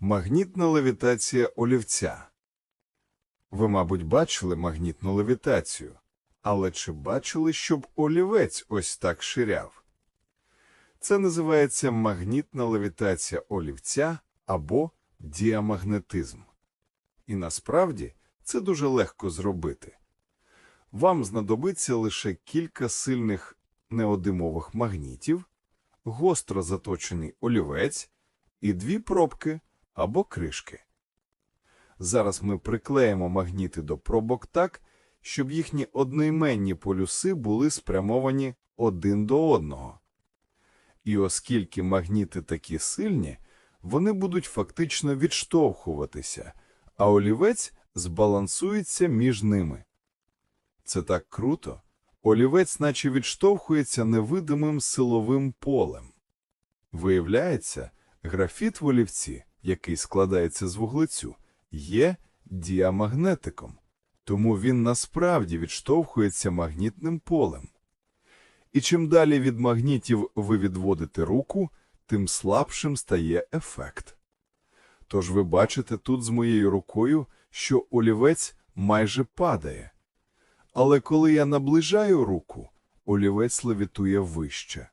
Магнітна левітація олівця. Ви, мабуть, бачили магнітну левітацію, але чи бачили, щоб олівець ось так ширяв? Це називається магнітна левітація олівця або діамагнетизм. І насправді це дуже легко зробити. Вам знадобиться лише кілька сильних неодимових магнітів, гостро заточений олівець і дві пробки або кришки. Зараз ми приклеїмо магніти до пробок так, щоб їхні одноіменні полюси були спрямовані один до одного. І оскільки магніти такі сильні, вони будуть фактично відштовхуватися, а олівець збалансується між ними. Це так круто. Олівець наче відштовхується невидимим силовим полем. Виявляється, графіт в олівці, який складається з вуглецю, є діамагнетиком, тому він насправді відштовхується магнітним полем. І чим далі від магнітів ви відводите руку, тим слабшим стає ефект. Тож ви бачите тут з моєю рукою, що олівець майже падає. Але коли я наближаю руку, олівець левітує вище.